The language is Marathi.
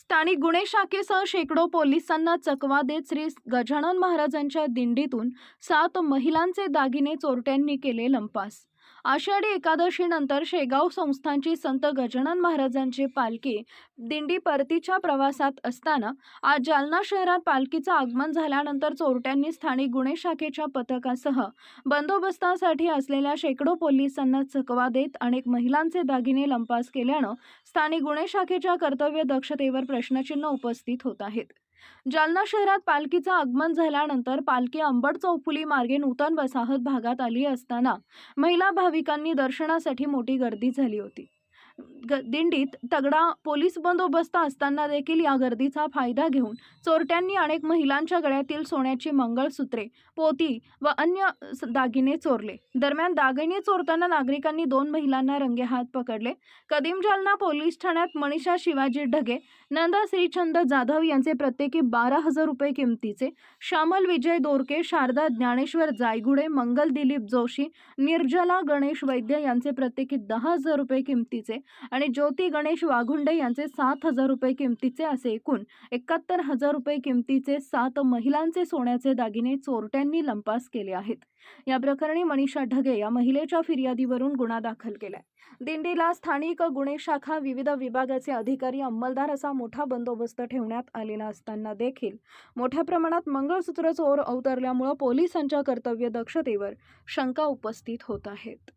स्थानिक गुन्हे शाखेसह शेकडो पोलिसांना चकवा देत श्री गजानन महाराजांच्या दिंडीतून सात महिलांचे दागिने चोरट्यांनी केले लंपास. आषाढी एकादशीनंतर शेगाव संस्थांची संत गजानन महाराजांची पालखी दिंडी परतीच्या प्रवासात असताना आज जालना शहरात पालखीचं आगमन झाल्यानंतर चोरट्यांनी स्थानिक गुन्हे शाखेच्या पथकासह बंदोबस्तासाठी असलेल्या शेकडो पोलिसांना चकवा देत अनेक महिलांचे दागिने लंपास केल्यानं स्थानिक गुन्हे शाखेच्या कर्तव्य दक्षतेवर प्रश्नचिन्ह उपस्थित होत आहेत. जालना शहरात पालखीचं आगमन झाल्यानंतर पालखी अंबड चौफुली मार्गे नूतन वसाहत भागात आली असताना महिला भाविकांनी दर्शनासाठी मोठी गर्दी झाली होती. दिंडीत तगडा पोलीस बंदोबस्त असताना देखील या गर्दीचा फायदा घेऊन चोरट्यांनी अनेक महिलांच्या गळ्यातील सोन्याची मंगळसूत्रे पोती व अन्य दागिने चोरले. दरम्यान दागिने चोरताना नागरिकांनी दोन महिलांना रंगेहात पकडले. कदीम जालना पोलीस ठाण्यात मनीषा शिवाजी ढगे नंदा श्रीचंद जाधव यांचे प्रत्येकी बारा हजार रुपये किमतीचे श्यामल विजय दोरके शारदा ज्ञानेश्वर जायगुडे मंगल दिलीप जोशी निर्जला गणेश वैद्य यांचे प्रत्येकी दहा हजार रुपये किमतीचे आणि ज्योती गणेश वाघुंडे यांचे सात हजार रुपये किमतीचे असे एकूण एकाहत्तर हजार रुपये किमतीचे सात महिलांचे सोन्याचे दागिने चोरट्यांनी लंपास केले आहेत. या प्रकरणी मनीषा ढगे या महिलेच्या फिर्यादीवरून गुन्हा दाखल केलाय. दिंडीला स्थानिक गुन्हे शाखा विविध विभागाचे अधिकारी अंमलदार असा मोठा बंदोबस्त ठेवण्यात आलेला असताना देखील मोठ्या प्रमाणात मंगळसूत्र चोर अवतरल्यामुळं पोलिसांच्या कर्तव्य दक्षतेवर शंका उपस्थित होत आहेत.